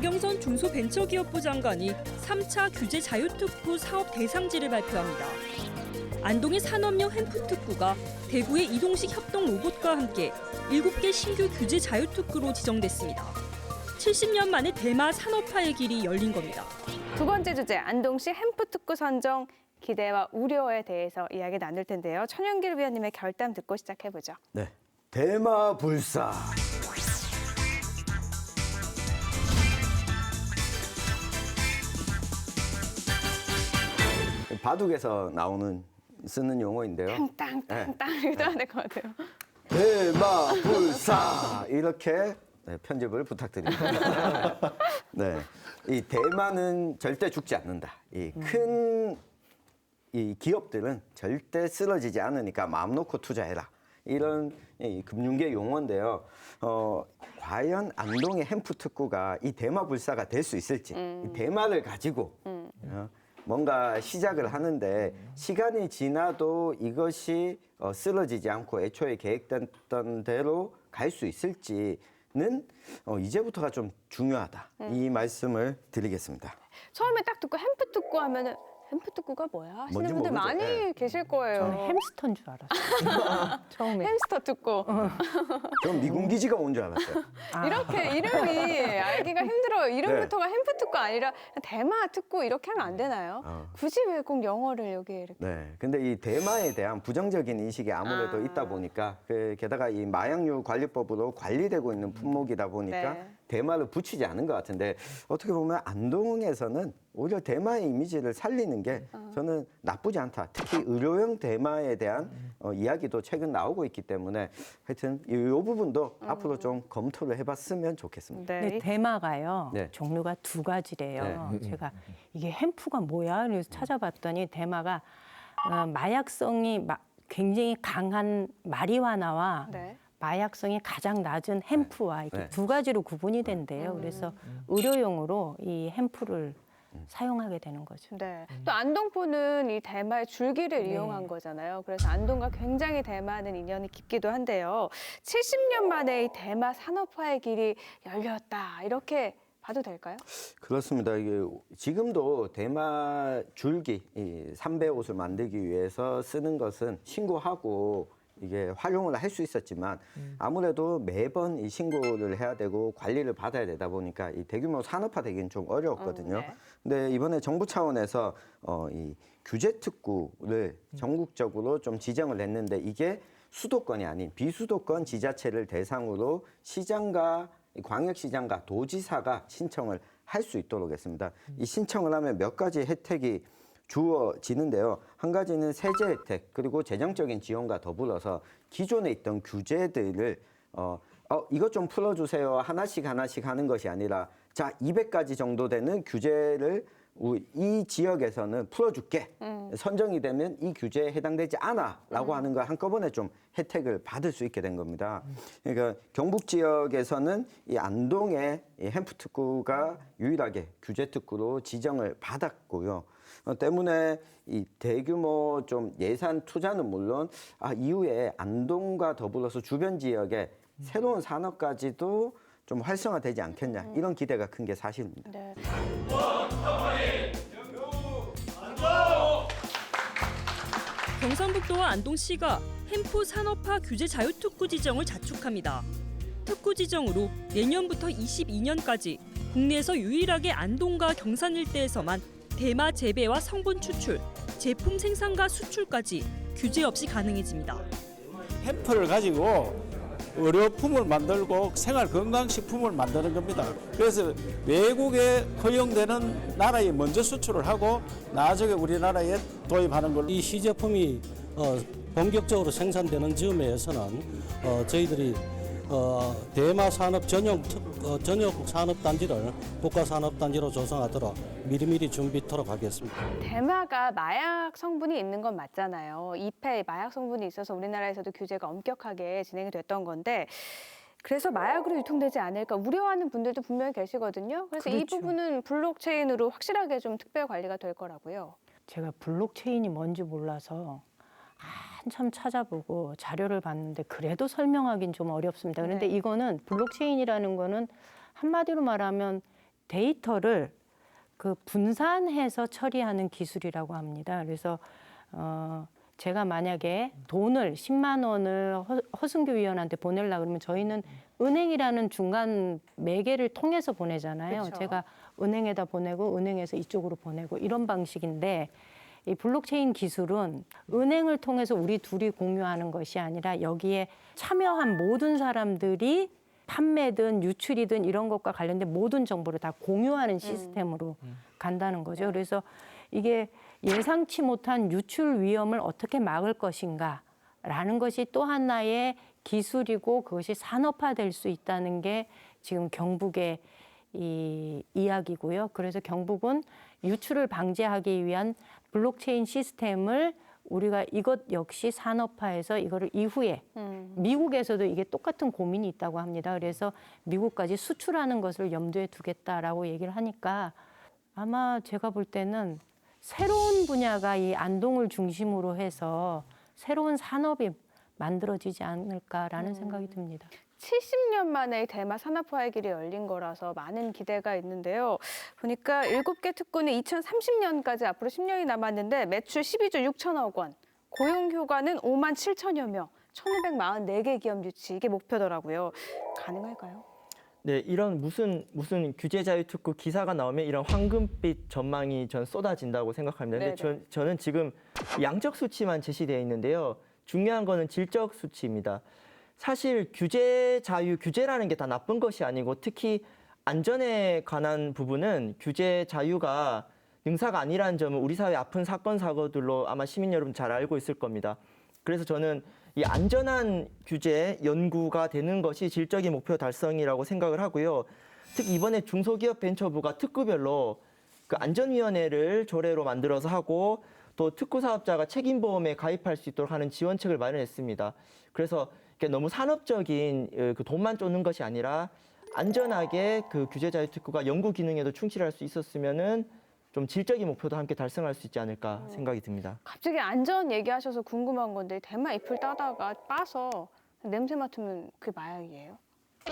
박영선 중소벤처기업부 장관이 3차 규제 자유특구 사업 대상지를 발표합니다. 안동의 산업용 햄프특구가 대구의 이동식 협동 로봇과 함께 7개 신규 규제 자유특구로 지정됐습니다. 70년 만에 대마 산업화의 길이 열린 겁니다. 두 번째 주제 안동시 햄프 특구 선정 기대와 우려에 대해서 이야기 나눌 텐데요. 천연길 위원님의 결단 듣고 시작해 보죠. 네. 대마 불사. 바둑에서 나오는 쓰는 용어인데요. 땅땅땅땅 이렇게 해야 될 것 같아요. 대마 불사 이렇게 네, 편집을 부탁드립니다. 네, 이 대마는 절대 죽지 않는다. 이 큰 이 기업들은 절대 쓰러지지 않으니까 마음 놓고 투자해라. 이런 이 금융계 용어인데요. 어, 과연 안동의 햄프 특구가 이 대마 불사가 될 수 있을지, 이 대마를 가지고 어, 뭔가 시작을 하는데 시간이 지나도 이것이 어, 쓰러지지 않고 애초에 계획됐던 대로 갈 수 있을지는 어, 이제부터가 좀 중요하다. 이 말씀을 드리겠습니다. 처음에 딱 듣고 햄프 특구 하면은 햄프 특구가 뭐야 하시는 뭔지 분들 모르죠. 많이 네. 계실 거예요. 저는 햄스터인 줄 알았어요. 처음에. 햄스터 특구 전 미군 기지가 온 줄 알았어요. 아. 이렇게 이름이 알기가 힘들어요. 이름부터가 햄프 특구 아니라 대마 특구 이렇게 하면 안 되나요? 어. 굳이 왜 꼭 영어를 여기 에 이렇게 네. 근데 이 대마에 대한 부정적인 인식이 아무래도 아. 있다 보니까 그 게다가 이 마약류 관리법으로 관리되고 있는 품목이다 보니까 네. 대마를 붙이지 않은 것 같은데 어떻게 보면 안동에서는 오히려 대마의 이미지를 살리는 게 어. 저는 나쁘지 않다. 특히 의료용 대마에 대한 어, 이야기도 최근 나오고 있기 때문에 하여튼 이, 이 부분도 앞으로 좀 검토를 해봤으면 좋겠습니다. 네. 근데 대마가요 네. 종류가 두 가지래요. 네. 제가 이게 햄프가 뭐야? 그래서 찾아봤더니 대마가 어, 마약성이 마- 굉장히 강한 마리화나와 네. 마약성이 가장 낮은 햄프와 이렇게 네. 두 가지로 구분이 된대요. 그래서 의료용으로 이 햄프를 사용하게 되는 거죠. 네. 또 안동포는 이 대마의 줄기를 네. 이용한 거잖아요. 그래서 안동과 굉장히 대마는 인연이 깊기도 한데요. 70년 만에 이 대마 산업화의 길이 열렸다. 이렇게 봐도 될까요? 그렇습니다. 이게 지금도 대마 줄기, 이 삼배 옷을 만들기 위해서 쓰는 것은 신고하고 이게 활용을 할 수 있었지만 아무래도 매번 이 신고를 해야 되고 관리를 받아야 되다 보니까 이 대규모 산업화 되기는 좀 어려웠거든요. 음, 네. 근데 이번에 정부 차원에서 어, 이 규제 특구를 전국적으로 좀 지정을 했는데 이게 수도권이 아닌 비수도권 지자체를 대상으로 시장과 이 광역시장과 도지사가 신청을 할 수 있도록 했습니다. 이 신청을 하면 몇 가지 혜택이 주어지는데요. 한 가지는 세제 혜택 그리고 재정적인 지원과 더불어서 기존에 있던 규제들을 어, 어 이것 좀 풀어주세요 하나씩 하나씩 하는 것이 아니라 자 200가지 정도 되는 규제를 이 지역에서는 풀어줄게 선정이 되면 이 규제에 해당되지 않아 라고 하는 걸 한꺼번에 좀 혜택을 받을 수 있게 된 겁니다. 그러니까 경북 지역에서는 이 안동의 이 햄프 특구가 유일하게 규제 특구로 지정을 받았고요. 어, 때문에 이 대규모 좀 예산 투자는 물론 아, 이후에 안동과 더불어서 주변 지역에 새로운 산업까지도 좀 활성화되지 않겠냐 이런 기대가 큰 게 사실입니다. 네. 경상북도와 안동시가 햄프 산업화 규제 자유특구 지정을 자축합니다. 특구 지정으로 내년부터 22년까지 국내에서 유일하게 안동과 경산 일대에서만 대마 재배와 성분 추출, 제품 생산과 수출까지 규제 없이 가능해집니다. 햄프를 가지고 의료품을 만들고 생활 건강식품을 만드는 겁니다. 그래서 외국에 허용되는 나라에 먼저 수출을 하고 나중에 우리나라에 도입하는 걸로 이 시제품이 어, 본격적으로 생산되는 즈음에서는 어, 저희들이 어, 대마 산업 전용 특, 어, 전용 산업 단지를 국가 산업 단지로 조성하도록 미리미리 준비토록 하겠습니다. 대마가 마약 성분이 있는 건 맞잖아요. 잎에 마약 성분이 있어서 우리나라에서도 규제가 엄격하게 진행이 됐던 건데 그래서 마약으로 유통되지 않을까 우려하는 분들도 분명히 계시거든요. 그래서 이 그렇죠. 부분은 블록체인으로 확실하게 좀 특별 관리가 될 거라고요. 제가 블록체인이 뭔지 몰라서 한참 찾아보고 자료를 봤는데 그래도 설명하긴 좀 어렵습니다. 그런데 네. 이거는 블록체인이라는 거는 한마디로 말하면 데이터를 그 분산해서 처리하는 기술이라고 합니다. 그래서 어 제가 만약에 돈을 10만 원을 허, 허승규 위원한테 보내려 그러면 저희는 은행이라는 중간 매개를 통해서 보내잖아요. 그쵸. 제가 은행에다 보내고 은행에서 이쪽으로 보내고 이런 방식인데 이 블록체인 기술은 은행을 통해서 우리 둘이 공유하는 것이 아니라 여기에 참여한 모든 사람들이 판매든 유출이든 이런 것과 관련된 모든 정보를 다 공유하는 시스템으로 간다는 거죠. 그래서 이게 예상치 못한 유출 위험을 어떻게 막을 것인가 라는 것이 또 하나의 기술이고 그것이 산업화될 수 있다는 게 지금 경북의 이 이야기고요. 그래서 경북은 유출을 방지하기 위한 블록체인 시스템을 우리가 이것 역시 산업화해서 이거를 이후에 음. 미국에서도 이게 똑같은 고민이 있다고 합니다. 그래서 미국까지 수출하는 것을 염두에 두겠다라고 얘기를 하니까 아마 제가 볼 때는 새로운 분야가 이 안동을 중심으로 해서 새로운 산업이 만들어지지 않을까라는 생각이 듭니다. 70년 만에 이 대마 산업화의 길이 열린 거라서 많은 기대가 있는데요. 보니까 7개 특구는 2030년까지 앞으로 10년이 남았는데 매출 12조 6천억 원, 고용 효과는 5만 7천여 명, 1,544개 기업 유치 이게 목표더라고요. 가능할까요? 네, 이런 무슨 무슨 규제 자유 특구 기사가 나오면 이런 황금빛 전망이 전 쏟아진다고 생각합니다. 근데 네네. 저, 저는 지금 양적 수치만 제시되어 있는데요. 중요한 거는 질적 수치입니다. 사실 규제 자유 규제라는 게 다 나쁜 것이 아니고 특히 안전에 관한 부분은 규제 자유가 능사가 아니라는 점을 우리 사회 아픈 사건 사고들로 아마 시민 여러분 잘 알고 있을 겁니다. 그래서 저는 이 안전한 규제 연구가 되는 것이 질적인 목표 달성이라고 생각을 하고요. 특히 이번에 중소기업 벤처부가 특구별로 그 안전위원회를 조례로 만들어서 하고 또 특구 사업자가 책임보험에 가입할 수 있도록 하는 지원책을 마련했습니다. 그래서 이게 너무 산업적인 어, 그 돈만 쫓는 것이 아니라 안전하게 그 규제 자유 특구가 연구 기능에도 충실할 수 있었으면은 좀 질적인 목표도 함께 달성할 수 있지 않을까 생각이 듭니다. 갑자기 안전 얘기하셔서 궁금한 건데 대마 잎을 따다가 빠서 냄새 맡으면 그게 마약이에요?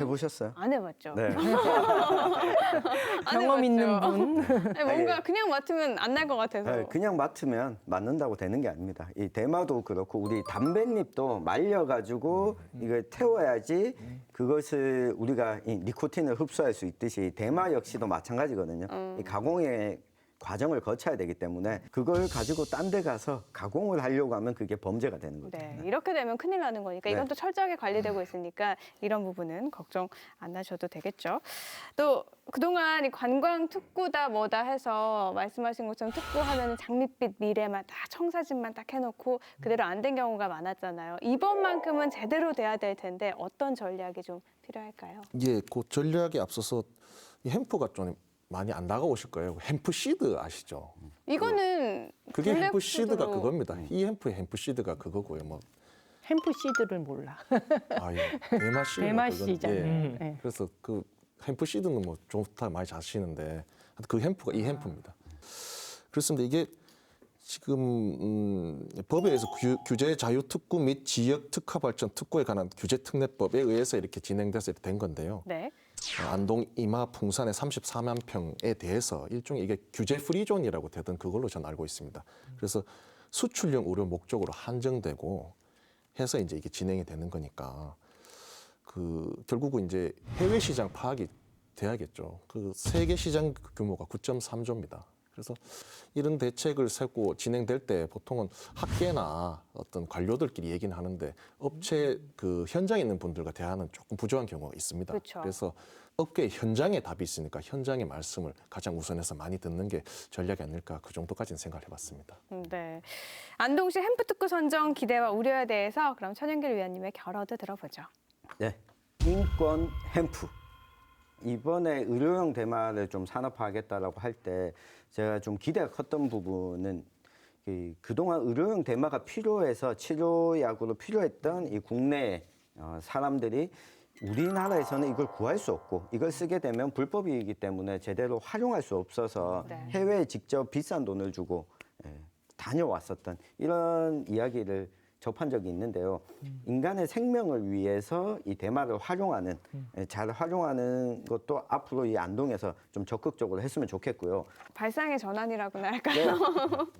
해보셨어요? 안 해봤죠. 네. 안 경험 있는 해봤죠. 분. 아니, 뭔가 그냥 맡으면 안 날 것 같아서. 네, 그냥 맡으면 맞는다고 되는 게 아닙니다. 이 대마도 그렇고 우리 담뱃잎도 말려가지고 이걸 태워야지 그것을 우리가 이 니코틴을 흡수할 수 있듯이 대마 역시도 마찬가지거든요. 이 가공의 과정을 거쳐야 되기 때문에 그걸 가지고 딴 데 가서 가공을 하려고 하면 그게 범죄가 되는 거죠. 네, 이렇게 되면 큰일 나는 거니까 이건 네. 또 철저하게 관리되고 있으니까 이런 부분은 걱정 안 하셔도 되겠죠. 또 그동안 이 관광 특구다 뭐다 해서 말씀하신 것처럼 특구하면 장밋빛 미래만 딱 청사진만 딱 해놓고 그대로 안 된 경우가 많았잖아요. 이번만큼은 제대로 돼야 될 텐데 어떤 전략이 좀 필요할까요? 예, 그 전략에 앞서서 이 햄프가 좀 많이 안 다가오실 거예요. 햄프 시드 아시죠? 이거는 그게 블랙 햄프 시드가 푸드로 그겁니다. 이 햄프의 햄프 시드가 그거고요. 뭐 햄프 시드를 몰라. 아, 예. 대마 씨. 대마 씨잖아요. 예. 네. 그래서 그 햄프 시드는 뭐 좋다 많이 자시는데 그 햄프가 이 햄프입니다. 그렇습니다. 이게 지금 음, 법에 의해서 규, 규제 자유 특구 및 지역 특화 발전 특구에 관한 규제 특례법에 의해서 이렇게 진행돼서 이렇게 된 건데요. 네. 어, 안동 이마 풍산의 34만 평에 대해서 일종의 이게 규제 프리존이라고 되던 그걸로 저는 알고 있습니다. 그래서 수출용 우려 목적으로 한정되고 해서 이제 이게 진행이 되는 거니까 그 결국은 이제 해외 시장 파악이 돼야겠죠. 그 세계 시장 규모가 9.3조입니다. 그래서 이런 대책을 세고 진행될 때 보통은 학계나 어떤 관료들끼리 얘기는 하는데 업체 그 현장에 있는 분들과 대화는 조금 부족한 경우가 있습니다. 그렇죠. 그래서 업계 현장에 답이 있으니까 현장의 말씀을 가장 우선해서 많이 듣는 게 전략이 아닐까 그 정도까지는 생각을 해봤습니다. 음, 네. 안동시 햄프특구 선정 기대와 우려에 대해서 그럼 천연길 위원님의 결어도 들어보죠. 네. 인권 햄프. 이번에 의료용 대마를 좀 산업화하겠다라고 할 때 제가 좀 기대가 컸던 부분은 이 그동안 의료용 대마가 필요해서 치료약으로 필요했던 이 국내 어, 사람들이 우리나라에서는 이걸 구할 수 없고 이걸 쓰게 되면 불법이기 때문에 제대로 활용할 수 없어서 네. 해외에 직접 비싼 돈을 주고 예, 다녀왔었던 이런 이야기를 접한 적이 있는데요. 인간의 생명을 위해서 이 대마를 활용하는 예, 잘 활용하는 것도 앞으로 이 안동에서 좀 적극적으로 했으면 좋겠고요. 발상의 전환이라고나 할까요?